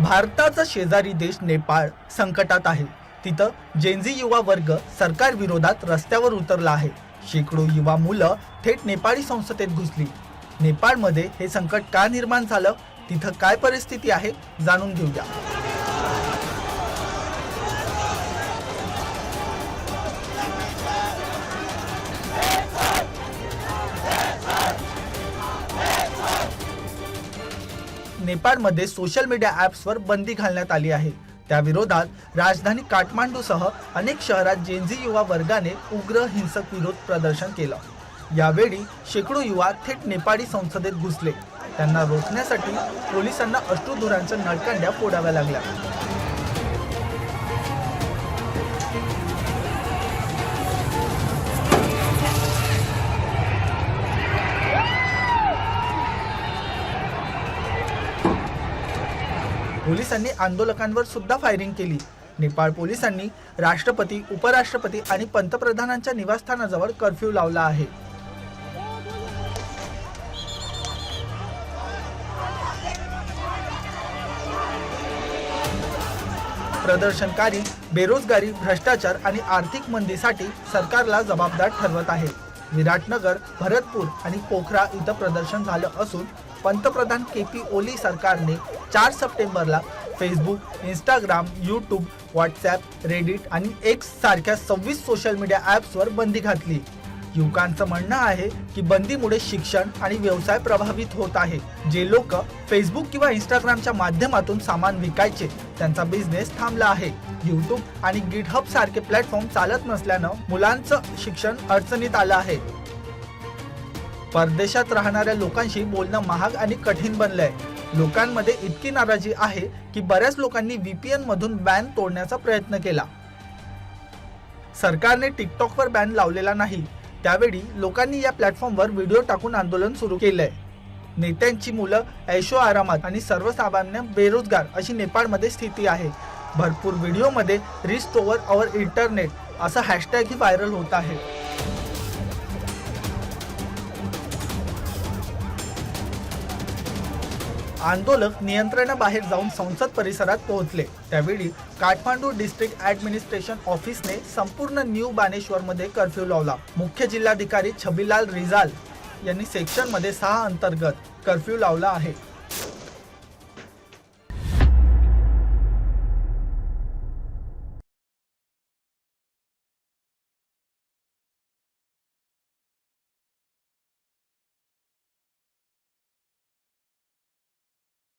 भारताचा शेजारी देश नेपाळ संकटात आहे. तिथं जेनझी युवा वर्ग सरकार विरोधात रस्त्यावर उतरला आहे. शेकडो युवा मुलं थेट नेपाळी संसदेत घुसली. नेपाळमध्ये हे संकट का निर्माण झालं? तिथं काय परिस्थिती आहे? जाणून घेऊया. नेपाळमध्ये सोशल मीडिया ॲप्सवर बंदी घालण्यात आली आहे. त्याविरोधात राजधानी काठमांडूसह अनेक शहरात जेनझी युवा वर्गाने उग्र हिंसक विरोध प्रदर्शन केलं. यावेळी शेकडो युवा थेट नेपाळी संसदेत घुसले. त्यांना रोखण्यासाठी पोलिसांना अश्रुधुरांच्या नळकांड्या फोडाव्या लागल्या. पोलिसांनी आंदोलकांवर सुद्धा फायरिंग केली. नेपाळ पोलिसांनी राष्ट्रपती उपराष्ट्रपती आणि पंतप्रधानांच्या निवासस्थानाजवळ कर्फ्यू लावला आहे. प्रदर्शनकारी बेरोजगारी भ्रष्टाचार आणि आर्थिक मंदीसाठी सरकारला जबाबदार ठरवत आहे. विराटनगर भरतपूर आणि पोखरा इथं प्रदर्शन झालं असून पंतप्रधान के पी ओली सरकारने चार सप्टेंबरला Facebook Instagram YouTube WhatsApp Reddit आणि एक्स सारख्या सव्वीस सोशल मीडिया ॲप्सवर बंदी घातली. युवकांचं म्हणणं आहे की बंदीमुळे शिक्षण आणि व्यवसाय प्रभावित होत आहे. जे लोक फेसबुक किंवा इंस्टाग्रामच्या माध्यमातून सामान विकायचे त्यांचा बिझनेस थांबला आहे. युट्यूब आणि गिटहब सारखे प्लॅटफॉर्म चालत नसल्यानं मुलांचं शिक्षण अडचणीत आलं आहे. परदेशात राहणाऱ्या लोकांशी बोलणं महाग आणि कठीण बनलंय. लोकांमध्ये इतकी नाराजी आहे की बऱ्याच लोकांनी व्हीपीएन मधून बॅन तोडण्याचा प्रयत्न केला. सरकारने टिकटॉकवर बॅन लावलेला नाही. त्यावेळी लोकांनी या प्लॅटफॉर्मवर व्हिडिओ टाकून आंदोलन सुरू केलंय. नेत्यांची मुलं ऐशो आरामात आणि सर्वसामान्य बेरोजगार अशी नेपाळमध्ये स्थिती आहे. भरपूर व्हिडिओमध्ये रिस्टोवर अवर इंटरनेट असं हॅशटॅगही व्हायरल होत आहे. आंदोलक नियंत्रणाबाहेर जाऊन संसद परिसरात पोहोचले. त्यावेळी काठमांडू डिस्ट्रिक्ट ऍडमिनिस्ट्रेशन ऑफिसने संपूर्ण न्यू बानेश्वरमध्ये कर्फ्यू लावला. मुख्य जिल्हाधिकारी छबीलाल रिजाल यांनी सेक्शनमध्ये सहा अंतर्गत कर्फ्यू लावला आहे.